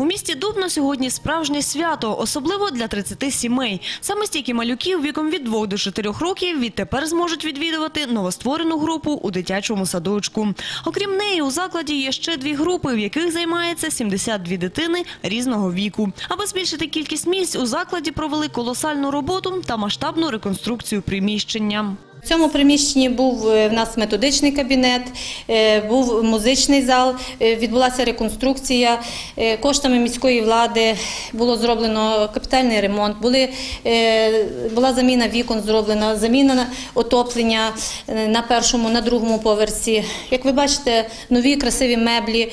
У місті Дубно сьогодні справжнє свято, особливо для 30 сімей. Саме стільки малюків віком від 2 до 4 років відтепер зможуть відвідувати новостворену групу у дитячому садочку. Окрім неї, у закладі є ще дві групи, в яких займається 72 дитини різного віку. Аби збільшити кількість місць, у закладі провели колосальну роботу та масштабну реконструкцію приміщення. В цьому приміщенні був е, в нас методичний кабінет, е, був музичний зал, е, відбулася реконструкція. Коштами міської влади було зроблено капітальний ремонт, були, була заміна вікон зроблена, заміна отоплення на першому, на другому поверсі. Як ви бачите, нові красиві меблі,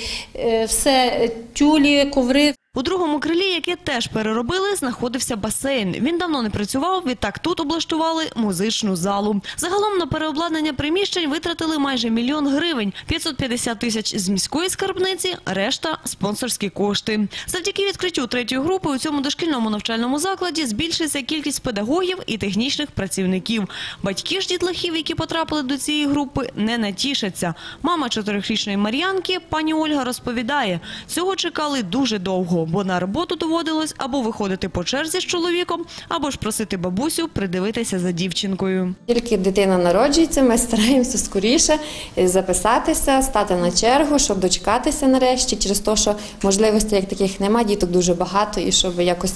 все тюлі, коври. У другому крилі, яке теж переробили, знаходився басейн. Він давно не працював, відтак тут облаштували музичну залу. Загалом на переобладнання приміщень витратили майже мільйон гривень, 550 тисяч з міської скарбниці, решта – спонсорські кошти. Завдяки відкриттю третьої групи у цьому дошкільному навчальному закладі збільшиться кількість педагогів і технічних працівників. Батьки ж дітлахів, які потрапили до цієї групи, не натішаться. Мама чотирьохрічної Мар'янки, пані Ольга, розповідає, цього чекали дуже довго, бо на роботу доводилось або виходити по черзі з чоловіком, або ж просити бабусю придивитися за дівчинкою. Тільки дитина народжується, ми стараємося скоріше записатися, стати на чергу, щоб дочекатися нарешті, через те, що можливостей як таких немає, діток дуже багато, і щоб якось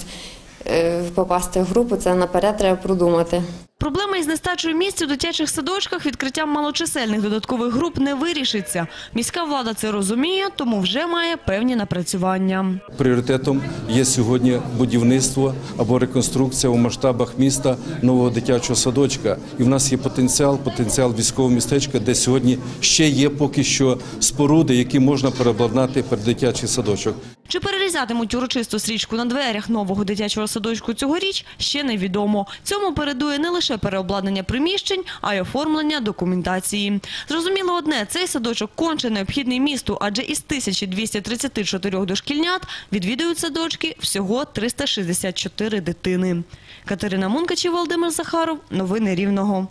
е, попасти в групу, це наперед треба продумати. Нестачою місць у дитячих садочках відкриттям малочисельних додаткових груп не вирішиться. Міська влада це розуміє, тому вже має певні напрацювання. Пріоритетом є сьогодні будівництво або реконструкція у масштабах міста нового дитячого садочка. І в нас є потенціал, потенціал військового містечка, де сьогодні ще є поки що споруди, які можна переобладнати під дитячий садочок. Чи перерізатимуть урочисту стрічку на дверях нового дитячого садочку цьогоріч, ще невідомо. Цьому передує не лише переобладнання приміщень, а й оформлення документації. Зрозуміло одне, цей садочок конче необхідний місту, адже із 1234 дошкільнят відвідують садочки всього 364 дитини. Катерина Мункачі, Володимир Захаров. Новини Рівного.